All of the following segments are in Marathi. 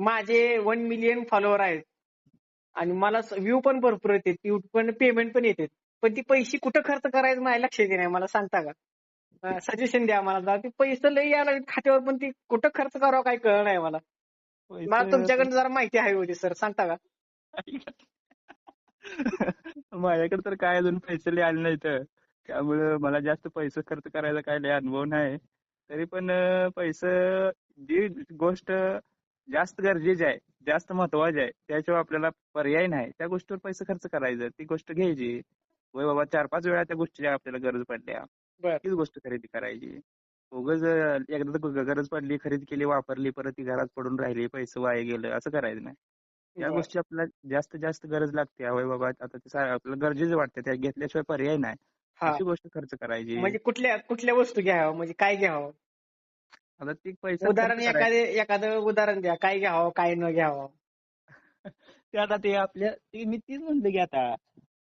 माझे वन मिलियन फॉलोअर आहेत. आणि मला व्ह्यू पण भरपूर येते पण पेमेंट पण येते पण ती पैसे कुठं खर्च करायचं माझ्या लक्षात येत नाही मला सांगता का? सजेशन द्या मला. जरा. ते पैसे लई यायला लागले खात्यावर पण ती कुठं खर्च करावं काही कळलं नाही मला. मला तुमच्याकडे जरा माहिती हवी होती सर. सांगता का? माझ्याकडे तर काय अजून पैसे लय आले नाहीत. त्यामुळं मला जास्त पैसे खर्च करायचा काय लय अनुभव नाही. तरी पण पैसे जी गोष्ट जास्त गरजेची आहे जास्त महत्वाची आहे त्याशिवाय आपल्याला पर्याय नाही. त्या गोष्टीवर पैसे खर्च करायचं ती गोष्ट घ्यायची. होय बाबा चार पाच वेळा त्या गोष्टीची आपल्याला गरज पडल्या. तीच गोष्ट खरेदी करायची. उगाच एकदा गरज पडली खरेदी केली वापरली परत ती घरात पडून राहिली पैसे वाया गेलं असं करायचं नाही. या. गोष्टी आपल्याला जास्त जास्त गरज लागते. होय बाबा आता ते आपल्याला गरजेचं वाटतं त्या घेतल्याशिवाय पर्याय नाही. अशी गोष्ट खर्च करायची. म्हणजे कुठल्या कुठल्या वस्तू घ्यावं म्हणजे काय घ्यावं? आता ती पैसा उदाहरण. एखादे उदाहरण द्या. काय घ्यावं काय न घ्यावं. ते आता ते आपल्या मी तीच म्हणलं की आता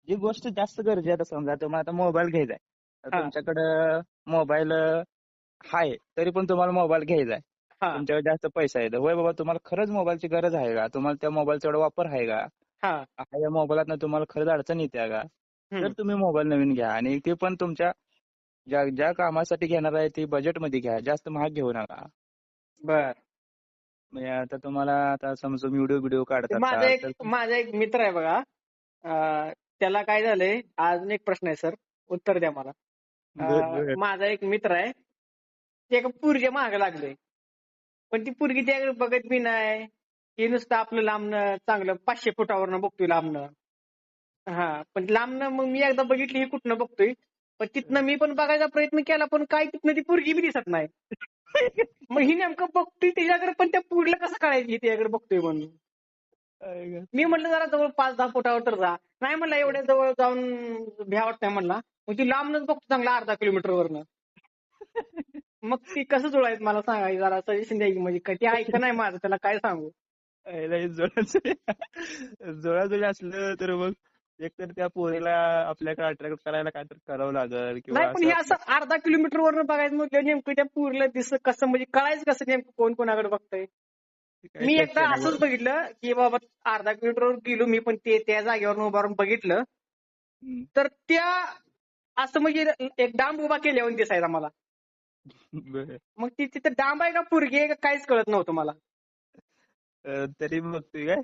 जी गोष्ट जास्त गरजेची आहे आता समजा तुम्हाला आता मोबाईल घ्यायचा आहे. तुमच्याकडं मोबाईल आहे तरी पण तुम्हाला मोबाईल घ्यायचा आहे. तुमच्याकडे जास्त पैसा तर होय बाबा तुम्हाला खरंच मोबाईलची गरज आहे का? तुम्हाला त्या मोबाईलचा एवढा वापर आहे का? या मोबाईलात तुम्हाला खरंच अडचण येते का. तर तुम्ही मोबाईल नवीन घ्या. आणि ते पण तुमच्या ज्या ज्या कामासाठी घेणार आहे ते बजेटमध्ये घ्या. जास्त महाग घेऊ नका. बर. म्हणजे आता तुम्हाला आता समजा व्हिडिओ व्हिडिओ काढतात माझा एक माझा एक मित्र आहे बघा. अं, त्याला काय झालंय? अजून एक प्रश्न आहे सर. उत्तर द्या मला. बर- अं, बर. माझा एक मित्र आहे. ते एका पुरगे माग लागले पण ती पुरगी त्याकडे बघत बी नाही. हे नुसतं आपलं लांबनं चांगलं पाचशे फुटावरनं बघतोय लांबनं हा पण लांबनं मग मी एकदा बघितली ही कुठनं बघतोय? पण तिथनं मी पण बघायचा प्रयत्न केला पण काय तिथनं ती पुरगी बी दिसत नाही. मग ही नेमकं बघतोय तिच्याकडे पण त्या पुरला कसं कळायची त्याच्याकडे बघतोय म्हणून? मी म्हटलं जरा जवळ पाच दहा फुटावर तर जा. नाही म्हणलं एवढ्या जवळ जाऊन भ्या वाटत नाही म्हणला. मग ती लांबनच बघतो चांगला अर्धा किलोमीटर वरनं. मग ती कसं जुळायचं मला सांगायचं जरा सजेशन द्यायची म्हणजे ते ऐक नाही माझं त्याला काय सांगू? जोळाजोळी असलं तर मग एकतर त्या पोरीला आपल्याकडे अट्रॅक्ट करायला काहीतरी करावं लागल किंवा नाही पण हे असं अर्धा किलोमीटर वरनं बघायचं म्हणजे नेमकं त्या पुरला दिसत कसं? म्हणजे कळायचं कसं नेमकं कोण कोणाकडे बघतंय? मी एकदा असंच वर- बघितलं की बाबा अर्धा किलोमीटरवर गेलो मी पण ते त्या जागेवर उभा राहून बघितलं. तर त्या असं म्हणजे एक डांब उभा केल्यावर दिसायचा मला. मग ती तिथे डांब आहे का पुरगी आहे का काहीच कळत नव्हतं मला. तरी बघतोय काय?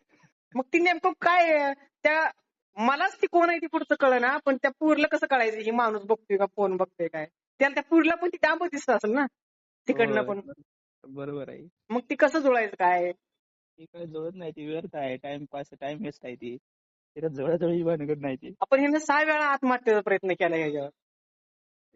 मग ती नेमकं काय? त्या मलाच ती कोण आहे ती पुढचं कळ ना पण त्या पूरला कसं कळायचं? ही माणूस बघतोय का कोण बघतोय काय? त्याला त्या पूरला पण ती डांब दिसत असेल ना तिकडनं पण. बरोबर आहे. मग ती कसं जुळायचं काय? ती काय जुळत नाही ती व्यर्थ आहे. टाइमपास टाइम वेस्ट आहे ती. त्याच्यात जवळजवळ भानगड नाही ती. आपण ह्यानं सहा वेळा आत्महत्येचा प्रयत्न केला ह्याच्यावर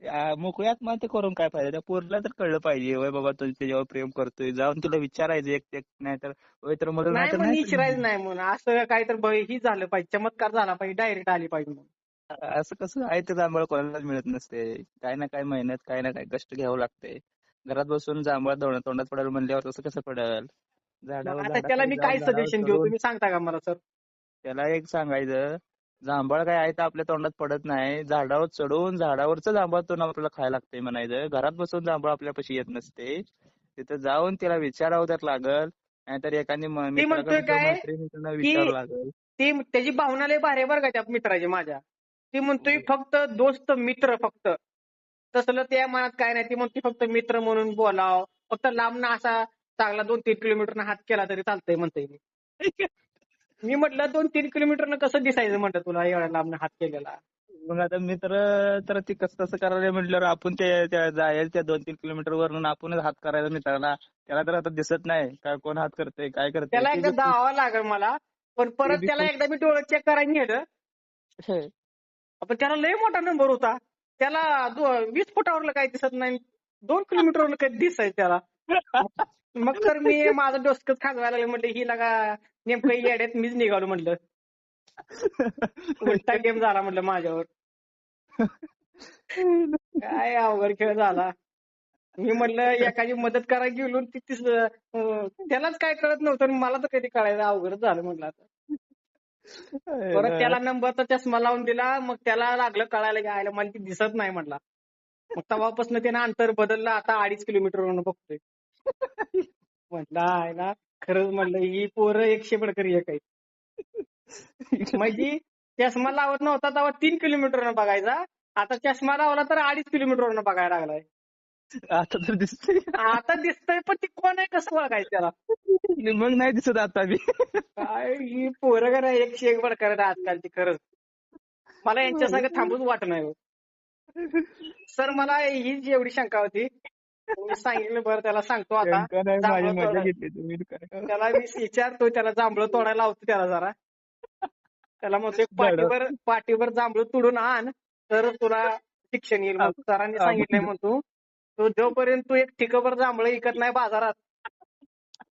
आ, मोकळी आत्महत्या करून काय फायदा? त्या पोरला तर कळलं पाहिजे. होय बाबा तू त्याच्यावर प्रेम करतोय जाऊन तुला विचारायचं एक एक नाही तर होय तर मग नाही नाही विचारायचं नाही म्हणून असं काय तर ही झालं पाहिजे. चमत्कार झाला पाहिजे डायरेक्ट आली पाहिजे म्हणून असं कसं? आहे ते जांभळ कोणालाच मिळत नसते. काय ना काय मेहनत काय ना काय कष्ट घ्यावं लागते. घरात बसून जांभळ तोंड- तोंडात पडेल म्हणल्यावर तसं कसं पडेल? झाडावर आता त्याला मी काय सजेशन देऊ? तुम्ही सांगता का मला सर त्याला एक सांगायचं. जांभळ काय आहे तर आपल्या तोंडात पडत नाही. झाडावर चढून झाडावरचं जांभळ तोंड आपल्याला खायला लागतंय म्हणायचं. घरात बसून जांभळ आपल्यापाशी येत नसते. तिथं जाऊन तिला विचारावं तर लागल. नाहीतर एखादी विचारावं लागल. ती त्याची भावना लय भारी बरं का त्या मित्राची माझ्या. ती म्हणतोय फक्त दोस्त मित्र फक्त. तसलं त्या मनात काय नाही. ती म्हणते फक्त मित्र म्हणून बोलाव. फक्त लांबनं असा चांगला दोन तीन किलोमीटरनं हात केला तरी चालतंय म्हणतोय मी म्हटलं दोन तीन किलोमीटरनं कसं दिसायचं म्हटलं तुला एवढ्या लांबनं हात केलेला? मग आता मित्र तर ती कसं तसं करायला म्हटल्यावर आपण ते त्या दोन तीन किलोमीटर वरून आपणच हात करायचा मित्राला. त्याला तर आता दिसत नाही. काय कोण हात करतंय काय करतंय? त्याला एकदा धावावं लागेल मला. पण परत त्याला एकदा मी डोळं चेक करायला नेलं. पण त्याला लय मोठा नंबर होता. त्याला वीस फुटावरलं काही दिसत नाही. दोन किलोमीटरवरलं काही दिसायचं त्याला. मग तर मी माझं डोसकच खाजवायला लागलं म्हटलं ही लगा नेमकं येड्यात मीच निघालो म्हटलं. उलटा गेम झाला म्हटलं माझ्यावर. काय अवघड खेळ झाला. मी म्हटलं एखादी मदत करायला गेलो त्यालाच काय कळत नव्हतं मला तर कधी कळायचं अवघडच झालं म्हटलं आता. परत त्याला नंबरचा चष्मा लावून दिला मग त्याला लागलं कळायला की आयला मला ती दिसत नाही म्हटला. मग तेव्हापासून त्यानं अंतर बदललं आता अडीच किलोमीटर बघतोय. म्हटलं आहे ना खरंच म्हणलं ही पोरं एकशे बडकर एक आहेत. म्हणजे चष्मा लावत नव्हता तेव्हा तीन किलोमीटरनं बघायचा. आता चष्मा लावला तर अडीच किलोमीटरनं बघायला लागलाय. आता तर दिसतंय. आता दिसतंय पण ती कोण आहे कसं ओळखायचं त्याला? मग नाही दिसत आता मी. काय ही पोरं का नाही एकशे एक बडकर आजकालची खरंच. मला यांच्या संग थांबूच वाटत नाही हो. सर मला ही जेवढी शंका होती मी सांगितलं बरं त्याला सांगतो आता. माझी मजा. घेतली तुम्ही. त्याला मी विचारतो त्याला जांभळं तोडायला लावतो त्याला जरा. त्याला म्हणतो पाठीवर पाठीवर जांभळं तोडून आण तर तुला शिक्षण येईल सरांनी सांगितलंय म्हणतो तो जोपर्यंत तू एक ठिकभर जांभळं विकत नाही बाजारात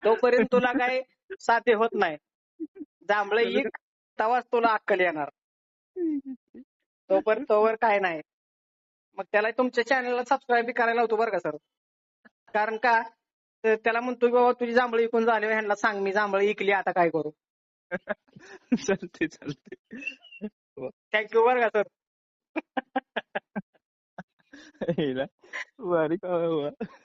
तोपर्यंत तुला काय साध्य होत नाही. जांभळं एक तेव्हाच तुला अक्कल येणार. तोपर्यंत तोवर काय नाही. मग त्याला तुमच्या चॅनलला सबस्क्राईब करायला होतो बरं का सर? कारण का? तर त्याला म्हणतो की बाबा तुझी जांभळं विकून झाले ह्यांना सांग मी जांभळं विकली आता काय करू? चालते चालते थँक्यू बरं का सर हिला भारी का बाबा